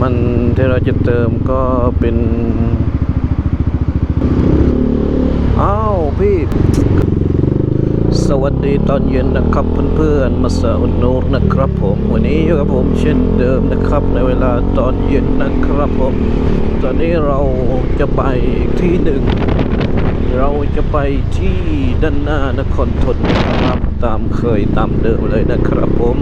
มันที่เราจะเติมก็เป็น อ้าวพี่ สวัสดีตอนเย็นนะครับเพื่อนๆมาสาอุนนูรนะครับผม วันนี้อยู่กับผมเช่นเดิมนะครับในเวลาตอนเย็นนะครับผม ตอนนี้เราจะไปที่หนึ่งเราจะไปที่ด้านหน้านครทนนะครับ ตามเคยตามเดิมเลยนะครับผม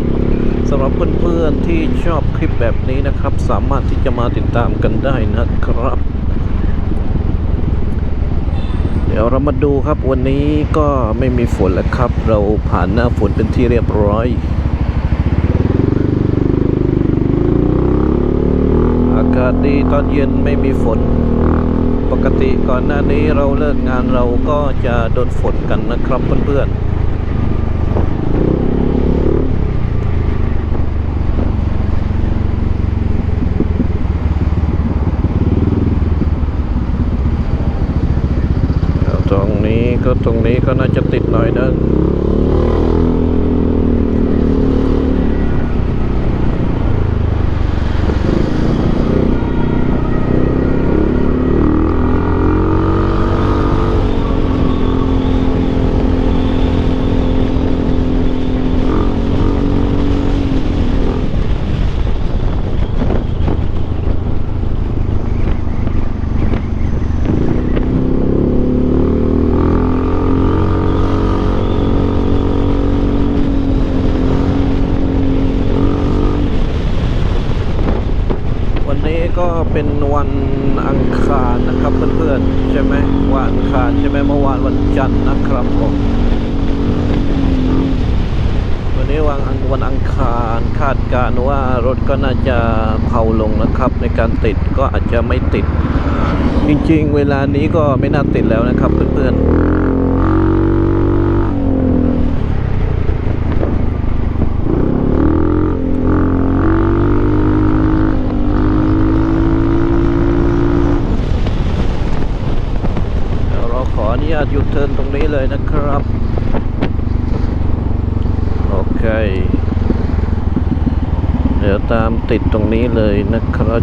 สำหรับเพื่อนๆที่ชอบคลิปแบบนี้นะครับ สามารถที่จะมาติดตามกันได้นะครับ เดี๋ยวเรามาดูครับวันนี้ก็ไม่มีฝนแล้วครับ เราผ่านหน้าฝนเป็นที่เรียบร้อย อากาศดีตอนเย็นไม่มีฝน ปกติก่อนหน้านี้เราเลิกงานเราก็จะโดนฝนกันนะครับเพื่อนๆแล้วตรงนี้ ก็ตรงนี้ก็น่าจะติดหน่อยนึง วันนี้ ก็เป็นวันอังคารนะครับเพื่อนๆใช่ไหมวันอังคารใช่ไหมเมื่อวานวันจันทร์นะครับผมวันนี้วันอังวันอังคารคาดการณ์ว่ารถก็น่าจะเผาลงนะครับ ในการติดก็อาจจะไม่ติด จริงๆ เวลานี้ก็ไม่น่าติดแล้วนะครับเพื่อนๆ เดี๋ยวเราขออนุญาตหยุดเทิร์นตรงนี้เลยนะครับ โอเค เดี๋ยวตามติดตรงนี้เลยนะครับ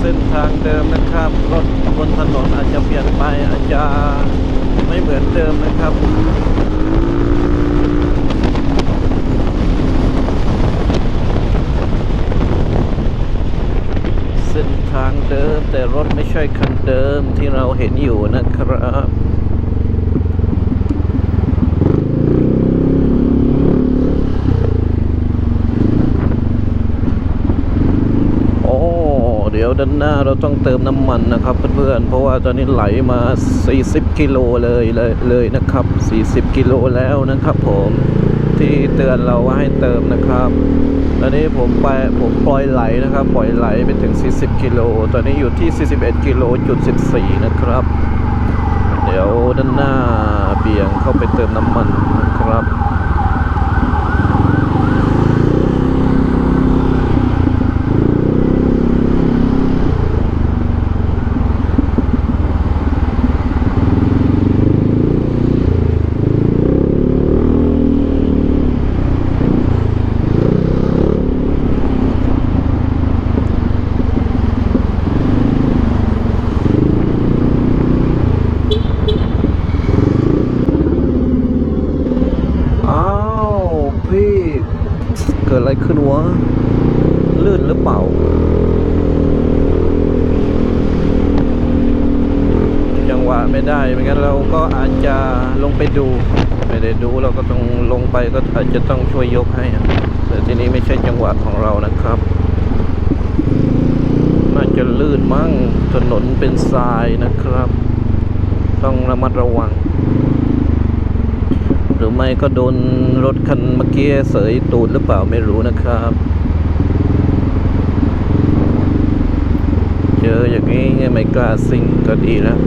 เส้นทางเดิมนะครับ รถบนถนนอาจจะเปลี่ยนไปอาจจะไม่เหมือนเดิมนะครับ เส้น ทางเดิม แต่รถไม่ใช่คันเดิมที่เราเห็นอยู่นะครับโอ้เดี๋ยวด้านหน้าเราต้องเติมน้ำมันนะครับเพื่อนๆ เพราะว่าตอนนี้ไหลมา 40 กิโลเลยเลยเลยนะครับ 40 กิโลแล้วนะครับผม ที่เตือนเราว่าให้เติมนะครับตอนนี้ผมไปผมปล่อยไหลนะครับ ปล่อยไหลไปถึง 40 กิโล ตอนนี้อยู่ที่ 41 กิโลจุด 14 นะครับ เดี๋ยวด้านหน้าเบี่ยงเข้าไปเติมน้ำมันนะครับ อ้าวพี่เกิดอะไรขึ้นวะลื่นหรือเปล่า จังหวะ ไม่ได้ไม่งั้นเราก็อาจจะลงไปดู ไม่ได้ดูเราก็ต้องลงไปก็อาจจะต้องช่วยยกให้แต่ทีนี้ไม่ใช่จังหวะของเรานะครับ น่าจะลื่นมั้งถถนนเป็นทรายนะครับ ต้องระมัดระวัง หรือไม่ก็โดนรถคันเมื่อกี้เสยตูดหรือเปล่าไม่รู้นะครับ เจอ อย่างนี้ไม่กล้าสิ่งก็ดีแล้ว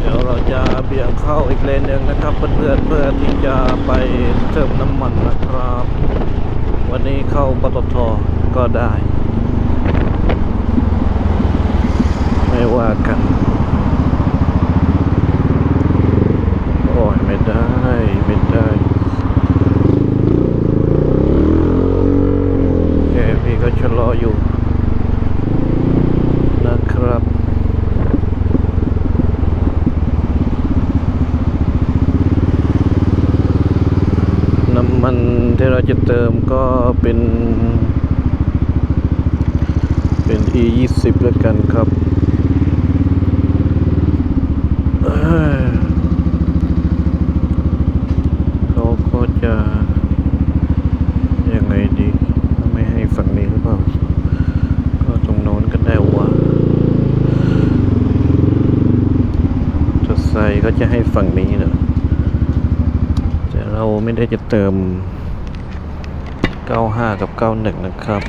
เดี๋ยวเราจะเบี่ยงเข้าอีกเลนหนึ่งนะ ครับเพื่อนๆเพื่อที่จะไปเติมน้ำมันนะครับ วันนี้เข้าปตทก็ได้ ไม่ว่ากัน โอ้ยไม่ได้ไม่ได้โอเคพี่ก็ชะลออยู่ นะครับ น้ำมันที่เรา จะเติมก็เป็น เป็น e 2 0แล้วกันครับเขาก็จะยังไงดีไม่ให้ฝั่งนี้หรือเปล่า ก็ตรงโน้นก็ได้วะจะใส่ก็จะให้ฝั่งนี้เนอะแต่เราไม่ได้จะเติม 95 กับ 91 นะครับ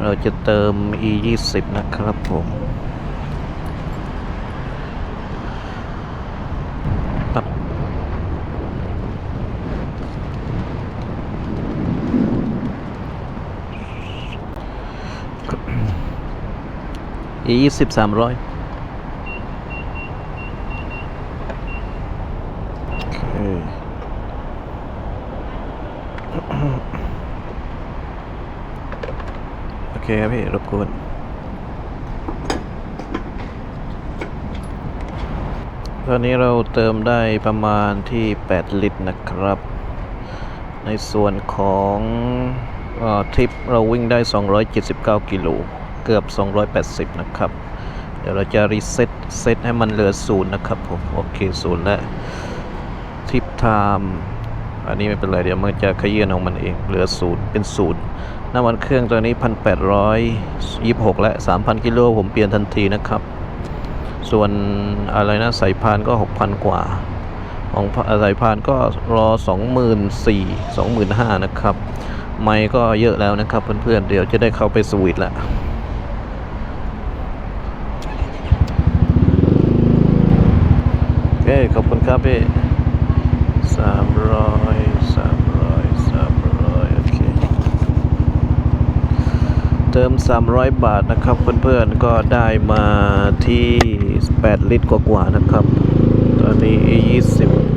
เราจะเติม e 20นะครับผมอียี่สิบสามร้อยเค โอ เคครับพี่รบกวนตอนนี้เราเติมได้ประมาณที่ 8 ลิตรนะครับ ในส่วนของออทริปเราวิ่งได้ 279 กิโลเกือบ 280 นะครับ เดี๋ยวเราจะรีเซ็ตเซ็ตให้มันเหลือศูนย์นะครับผม โอเคศูนย์แล้วทริปไทม์ อันนี้ไม่เป็นไรเดี๋ยวมันจะขยื่นของมันเอง เหลือศูนย์เป็นศูนย์น้ำมันเครื่องตัวนี้1,826และ3,000กิโลผมเปลี่ยนทันทีนะครับ ส่วนอะไรนะสายพานก็6,000กว่า ของสายพานก็รอ24,000 25,000นะครับ ไม่ก็เยอะแล้วนะครับเพื่อนๆเดี๋ยวจะได้เข้าไปสวิต์ล้วโอเคขอบคุณครับพี่สามร้อยสามร้อยสามร้อยโอเค เติม 300 บาทนะครับเพื่อนๆก็ได้มาที่ 8 ลิตรกว่าๆนะครับ ตอนนี้ 20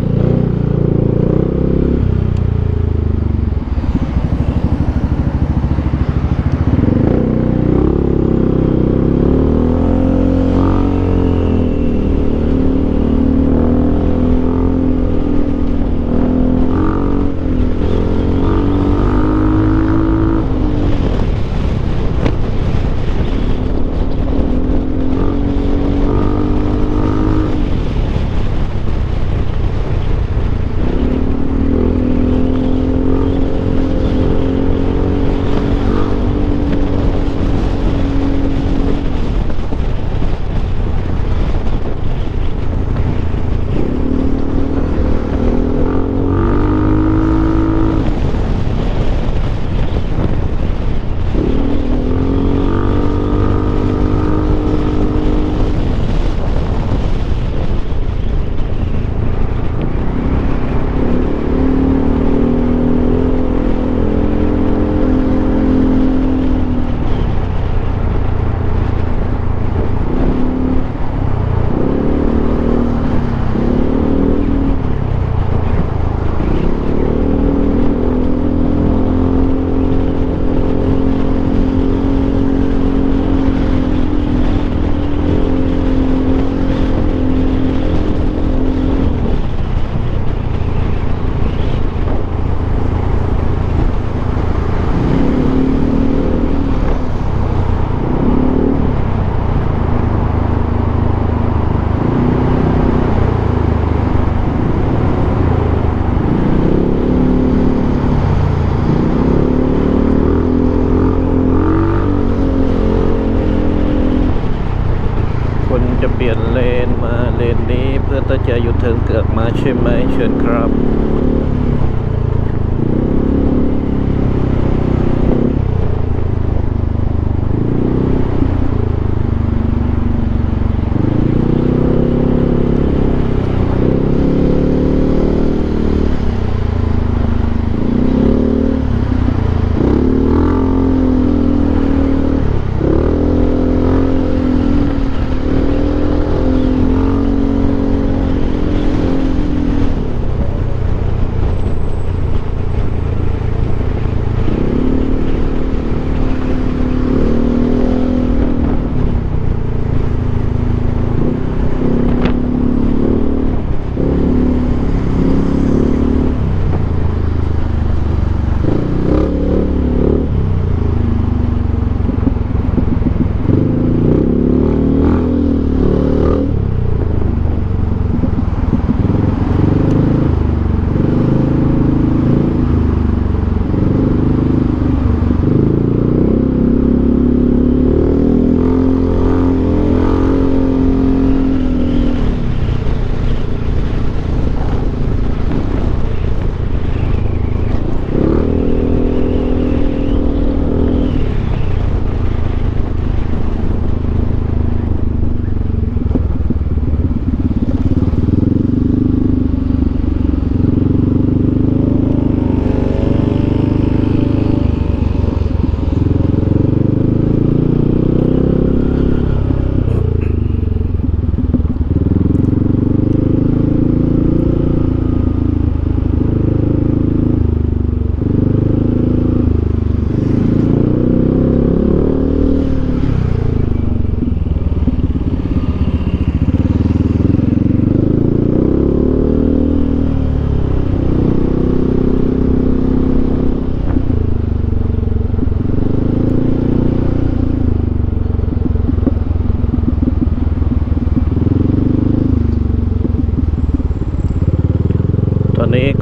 จะเปลี่ยนเลนมาเลนนี้เพื่อตั้งใจอยู่เทิงเกือกมาใช่ไหมเชิญครับ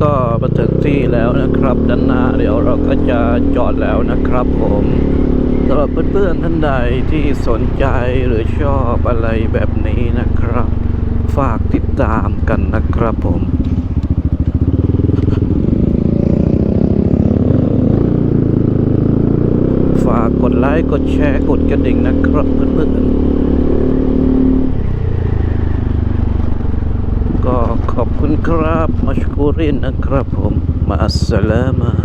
ก็มาถึงที่แล้วนะครับ ด้านหน้าเดี๋ยวเราก็จะจอดแล้วนะครับผมสำหรับเพื่อนๆท่านใดที่สนใจหรือชอบอะไรแบบนี้นะครับ ฝากติดตามกันนะครับผมฝากกดไลค์กดแชร์กดกระดิ่งนะครับเพื่อนๆ ก็ ขอบคุณครับ มัชกูรินนะครับผม มาอัสสลามานะครับ